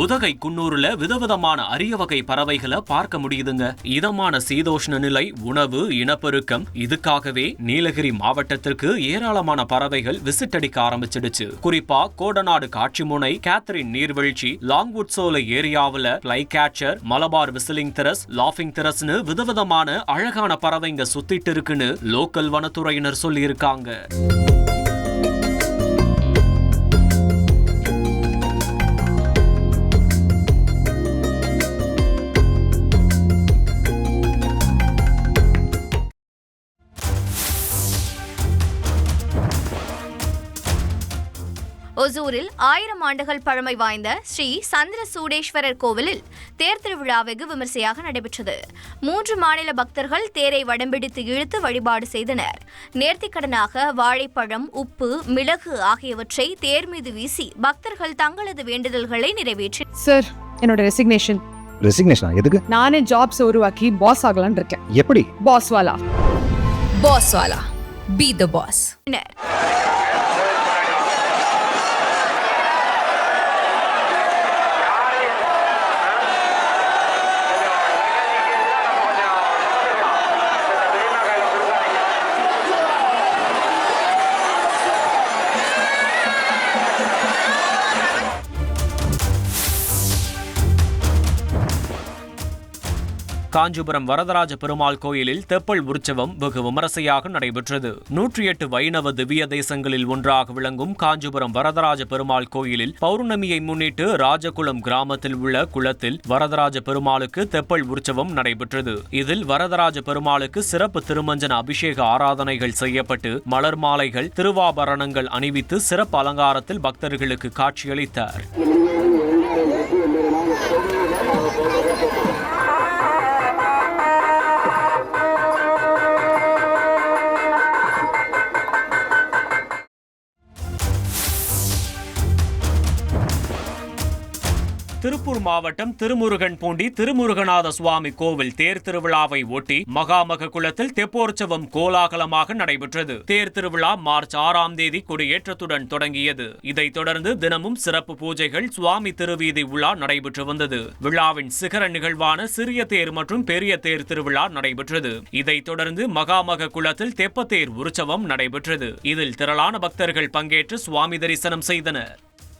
உதகை குன்னூர்ல விதவிதமான அரிய வகை பறவைகளை பார்க்க முடியுதுங்க. இதமான சீதோஷ்ண நிலை உணவு இனப்பெருக்கம் இதுக்காகவே நீலகிரி மாவட்டத்திற்கு ஏராளமான பறவைகள் விசிட் அடிக்க ஆரம்பிச்சிடுச்சு. குறிப்பா கோடநாடு காட்சிமுனை கேத்தரின் நீர்வீழ்ச்சி லாங்வுட் சோலை ஏரியாவில் fly catcher Malabar whistling thrush லாஃபிங் திரஸ்னு விதவிதமான அழகான பறவைங்க சுத்திட்டு இருக்குன்னு லோக்கல் வனத்துறையினர் சொல்லியிருக்காங்க. ஒசூரில் ஆயிரம் ஆண்டுகள் பழமை வாய்ந்த ஸ்ரீ சந்திர சூடேஸ்வரர் கோவிலில் தேர் திருவிழா வெகு விமர்சையாக நடைபெற்றது. மூன்று மாநில பக்தர்கள் தேரை வடம்பிடித்து இழுத்து வழிபாடு செய்தனர். நேர்த்திக்கடனாக வாழைப்பழம் உப்பு மிளகு ஆகியவற்றை தேர் மீது வீசி பக்தர்கள் தங்களது வேண்டுதல்களை நிறைவேற்றி சார் என்னோட ரெசிக்னேஷன் ரெசிக்னேஷனா எதுக்கு? நானே ஜாப்ஸ் உருவாக்கி பாஸ் ஆகலாம்னு இருக்கேன். எப்படி? பாஸ் வாலா? Boss Wala. Be the boss. Kanchipuram Varadaraja Perumal கோயிலில் தெப்பல் உற்சவம் வெகு விமரிசையாக நடைபெற்றது. நூற்றி எட்டு வைணவ திவ்ய தேசங்களில் ஒன்றாக விளங்கும் காஞ்சிபுரம் வரதராஜ பெருமாள் கோயிலில் பௌர்ணமியை முன்னிட்டு ராஜகுளம் கிராமத்தில் உள்ள குளத்தில் வரதராஜ பெருமாளுக்கு தெப்பல் உற்சவம் நடைபெற்றது. இதில் வரதராஜ பெருமாளுக்கு சிறப்பு திருமஞ்சன அபிஷேக ஆராதனைகள் செய்யப்பட்டு மலர் மாலைகள் திருவாபரணங்கள் அணிவித்து சிறப்பு அலங்காரத்தில் பக்தர்களுக்கு காட்சியளித்தார். திருப்பூர் மாவட்டம் திருமுருகன் பூண்டி திருமுருகநாத சுவாமி கோவில் தேர் திருவிழாவை ஒட்டி மகாமக குளத்தில் தெப்போற்சவம் கோலாகலமாக நடைபெற்றது. தேர் திருவிழா மார்ச் ஆறாம் தேதி கொடியேற்றத்துடன் தொடங்கியது. இதைத் தொடர்ந்து தினமும் சிறப்பு பூஜைகள் சுவாமி திருவீதி உலா நடைபெற்று வந்தது. விழாவின் சிகர நிகழ்வான சிறிய தேர் மற்றும் பெரிய தேர் திருவிழா நடைபெற்றது. இதைத் தொடர்ந்து மகாமக குளத்தில் தெப்பத்தேர் உற்சவம் நடைபெற்றது. இதில் திரளான பக்தர்கள் பங்கேற்று சுவாமி தரிசனம் செய்தனர்.